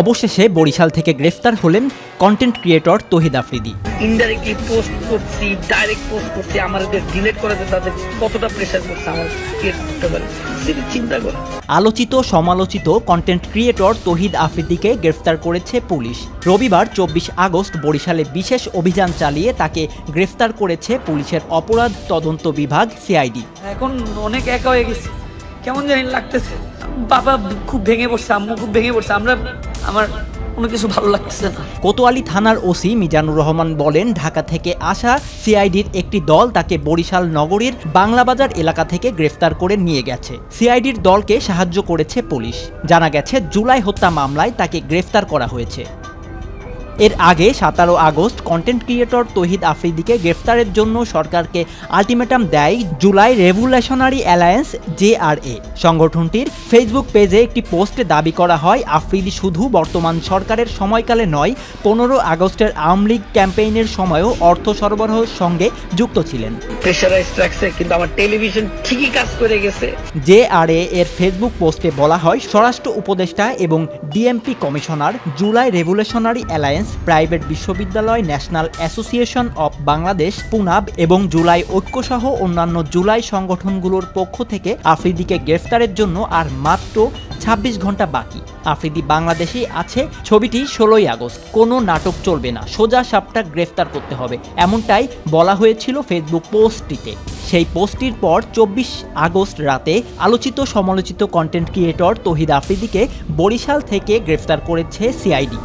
অবশেষে বরিশাল থেকে গ্রেফতার হলেন content creator Tohid Afridi. Indirectly post করছি ডাইরেক্ট পোস্ট করছি আমাদের ডিলেট করাতে তাদের কতটা প্রেশার করছে আমার ক্রিয়েট করতে পারে সেটা চিন্তা করে। আলোচিত সমালোচিত কন্টেন্ট ক্রিয়েটর তহিদ আফ্রিদিকে গ্রেফতার করেছে পুলিশ। রবিবার চব্বিশ আগস্ট বরিশালে বিশেষ অভিযান চালিয়ে তাকে গ্রেফতার করেছে পুলিশের অপরাধ তদন্ত বিভাগ সিআইডি। এখন অনেক একা হয়ে গেছে। কেমন জানি লাগতেছে। বাবা খুব ভেঙে পড়ছে, আম্মু খুব ভেঙে পড়ছে, আমরা, আমার কোনো কিছু ভালো লাগছে না। কোতোয়ালি থানার ওসি মিজানুর রহমান বলেন, ঢাকা থেকে আসা সিআইডির একটি দল তাকে বরিশাল নগরীর বাংলাবাজার এলাকা থেকে গ্রেফতার করে নিয়ে গেছে। সিআইডির দলকে সাহায্য করেছে পুলিশ। জানা গেছে, জুলাই হত্যা মামলায় তাকে গ্রেফতার করা হয়েছে। এর আগে সতেরো আগস্ট কন্টেন্ট ক্রিয়েটর তহিদ আফ্রিদিকে গ্রেফতারের জন্য সরকারকে আলটিমেটাম দেয় জুলাই রেভুলেশনারি অ্যালায়েন্স জেআরএ সংগঠনটির ফেসবুক পেজে একটি পোস্টে দাবি করা হয় আফ্রিদি শুধু বর্তমান সরকারের সময়কালে নয় পনেরো আগস্টের আওয়ামী লীগ ক্যাম্পেইনের সময়ও অর্থ সরবরাহের সঙ্গে যুক্ত ছিলেন। কিন্তু আমার টেলিভিশন ঠিকই কাজ করে গেছে। জেআরএ এর ফেসবুক পোস্টে বলা হয় স্বরাষ্ট্র উপদেষ্টা এবং DMP commissioner July revolutionary alliance private বিশ্ববিদ্যালয় national association of Bangladesh PUNAB এবং জুলাই ঐক্যসহ অন্যান্য জুলাই সংগঠনগুলোর পক্ষ থেকে আফ্রিদিকে গ্রেফতারের জন্য আর মাত্র ছাব্বিশ ঘণ্টা বাকি। আফ্রিদি বাংলাদেশেই আছে, ছবিটি ষোলোই আগস্ট। কোনো নাটক চলবে না, সোজা সাপটা গ্রেফতার করতে হবে, এমনটাই বলা হয়েছিল ফেসবুক পোস্টটিতে। সেই পোস্টটির পর চব্বিশ আগস্ট রাতে আলোচিত সমালোচিত কন্টেন্ট ক্রিয়েটর তহিদ আফ্রিদিকে বরিশাল থেকে গ্রেফতার করেছে সিআইডি।